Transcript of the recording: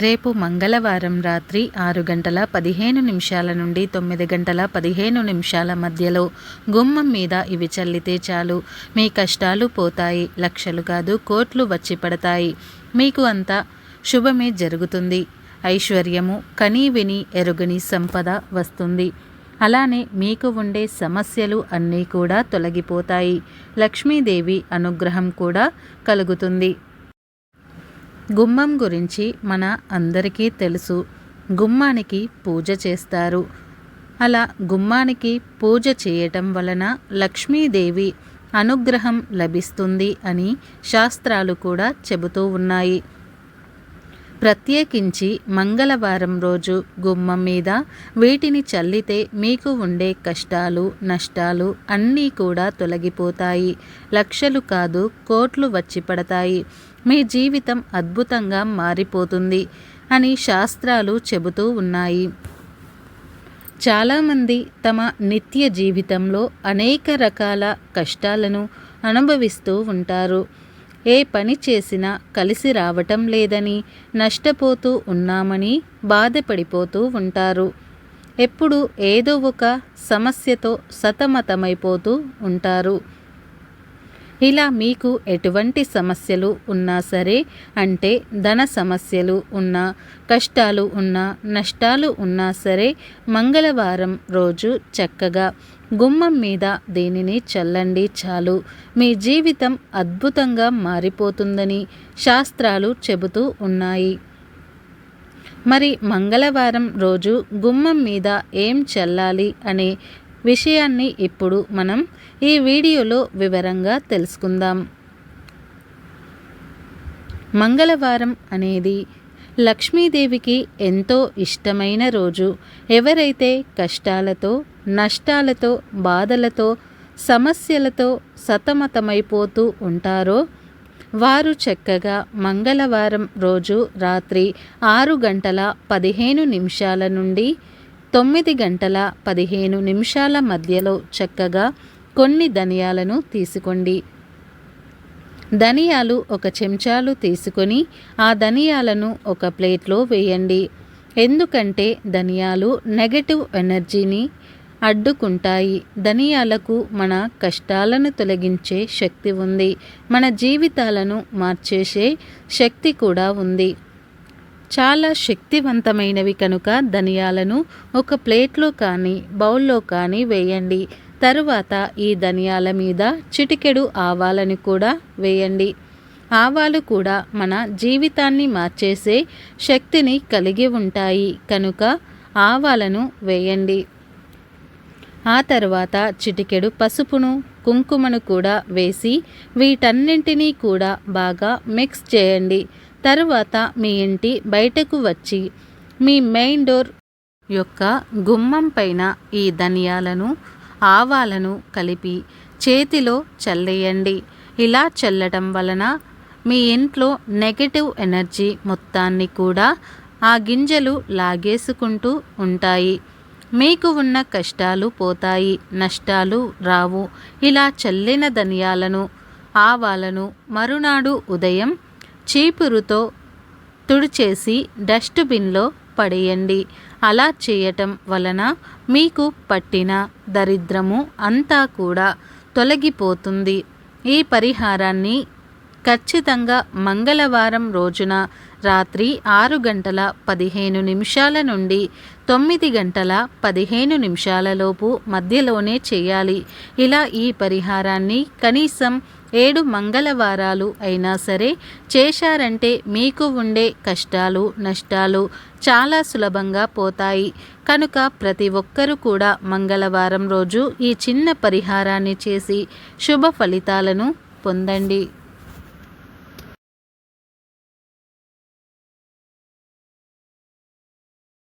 రేపు మంగళవారం రాత్రి ఆరు గంటల పదిహేను నిమిషాల నుండి తొమ్మిది గంటల పదిహేను నిమిషాల మధ్యలో గుమ్మం మీద ఇవి చల్లితే చాలు. మీ కష్టాలు పోతాయి. లక్షలు కాదు కోట్లు వచ్చి పడతాయి. మీకు అంతా శుభమే జరుగుతుంది. ఐశ్వర్యము కనీ విని ఎరుగని సంపద వస్తుంది. అలానే మీకు ఉండే సమస్యలు అన్నీ కూడా తొలగిపోతాయి. లక్ష్మీదేవి అనుగ్రహం కూడా కలుగుతుంది. గుమ్మం గురించి మన అందరికీ తెలుసు. గుమ్మానికి పూజ చేస్తారు. అలా గుమ్మానికి పూజ చేయటం వలన లక్ష్మీదేవి అనుగ్రహం లభిస్తుంది అని శాస్త్రాలు కూడా చెబుతూ ఉన్నాయి. ప్రత్యేకించి మంగళవారం రోజు గుమ్మం మీద వీటిని చల్లితే మీకు ఉండే కష్టాలు నష్టాలు అన్నీ కూడా తొలగిపోతాయి. లక్షలు కాదు కోట్లు వచ్చి పడతాయి. మీ జీవితం అద్భుతంగా మారిపోతుంది అని శాస్త్రాలు చెబుతూ ఉన్నాయి. చాలామంది తమ నిత్య జీవితంలో అనేక రకాల కష్టాలను అనుభవిస్తూ ఉంటారు. ఏ పని చేసినా కలిసి రావటం లేదని నష్టపోతూ ఉన్నామని బాధపడిపోతూ ఉంటారు. ఎప్పుడు ఏదో ఒక సమస్యతో సతమతమైపోతూ ఉంటారు. ఇలా మీకు ఎటువంటి సమస్యలు ఉన్నా సరే అంటే ధన సమస్యలు ఉన్నా కష్టాలు ఉన్నా నష్టాలు ఉన్నా సరే మంగళవారం రోజు చక్కగా గుమ్మం మీద దీనిని చల్లండి చాలు. మీ జీవితం అద్భుతంగా మారిపోతుందని శాస్త్రాలు చెబుతూ ఉన్నాయి. మరి మంగళవారం రోజు గుమ్మం మీద ఏం చల్లాలి అనే విషయాన్ని ఇప్పుడు మనం ఈ వీడియోలో వివరంగా తెలుసుకుందాం. మంగళవారం అనేది లక్ష్మీదేవికి ఎంతో ఇష్టమైన రోజు. ఎవరైతే కష్టాలతో నష్టాలతో బాధలతో సమస్యలతో సతమతమైపోతూ ఉంటారో వారు చక్కగా మంగళవారం రోజు రాత్రి ఆరు గంటల పదిహేను నిమిషాల నుండి తొమ్మిది గంటల పదిహేను నిమిషాల మధ్యలో చక్కగా కొన్ని ధనియాలను తీసుకోండి. ధనియాలు ఒక చెంచాలు తీసుకొని ఆ ధనియాలను ఒక ప్లేట్లో వేయండి. ఎందుకంటే ధనియాలు నెగటివ్ ఎనర్జీని అడ్డుకుంటాయి. ధనియాలకు మన కష్టాలను తొలగించే శక్తి ఉంది. మన జీవితాలను మార్చేసే శక్తి కూడా ఉంది. చాలా శక్తివంతమైనవి కనుక ధనియాలను ఒక ప్లేట్లో కానీ బౌల్లో కానీ వేయండి. తరువాత ఈ ధనియాల మీద చిటికెడు ఆవాలని కూడా వేయండి. ఆవాలు కూడా మన జీవితాన్ని మార్చేసే శక్తిని కలిగి ఉంటాయి కనుక ఆవాలను వేయండి. ఆ తర్వాత చిటికెడు పసుపును కుంకుమను కూడా వేసి వీటన్నింటినీ కూడా బాగా మిక్స్ చేయండి. తరువాత మీ ఇంటి బయటకు వచ్చి మీ మెయిన్ డోర్ యొక్క గుమ్మం పైన ఈ ధనియాలను ఆవాలను కలిపి చేతిలో చల్లేయండి. ఇలా చల్లటం వలన మీ ఇంట్లో నెగటివ్ ఎనర్జీ మొత్తాన్ని కూడా ఆ గింజలు లాగేసుకుంటూ ఉంటాయి. మీకు ఉన్న కష్టాలు పోతాయి నష్టాలు రావు. ఇలా చల్లిన ధనియాలను ఆవాలను మరునాడు ఉదయం చీపురుతో తుడిచేసి డస్ట్బిన్లో పడేయండి. అలా చేయటం వలన మీకు పట్టిన దరిద్రము అంతా కూడా తొలగిపోతుంది. ఈ పరిహారాన్ని ఖచ్చితంగా మంగళవారం రోజున రాత్రి ఆరు గంటల పదిహేను నిమిషాల నుండి తొమ్మిది గంటల పదిహేను నిమిషాలలోపు మధ్యలోనే చేయాలి. ఇలా ఈ పరిహారాన్ని కనీసం ఏడు మంగళవారాలు అయినా సరే చేశారంటే మీకు ఉండే కష్టాలు నష్టాలు చాలా సులభంగా పోతాయి. కనుక ప్రతి ఒక్కరూ కూడా మంగళవారం రోజు ఈ చిన్న పరిహారాన్ని చేసి శుభ ఫలితాలను పొందండి.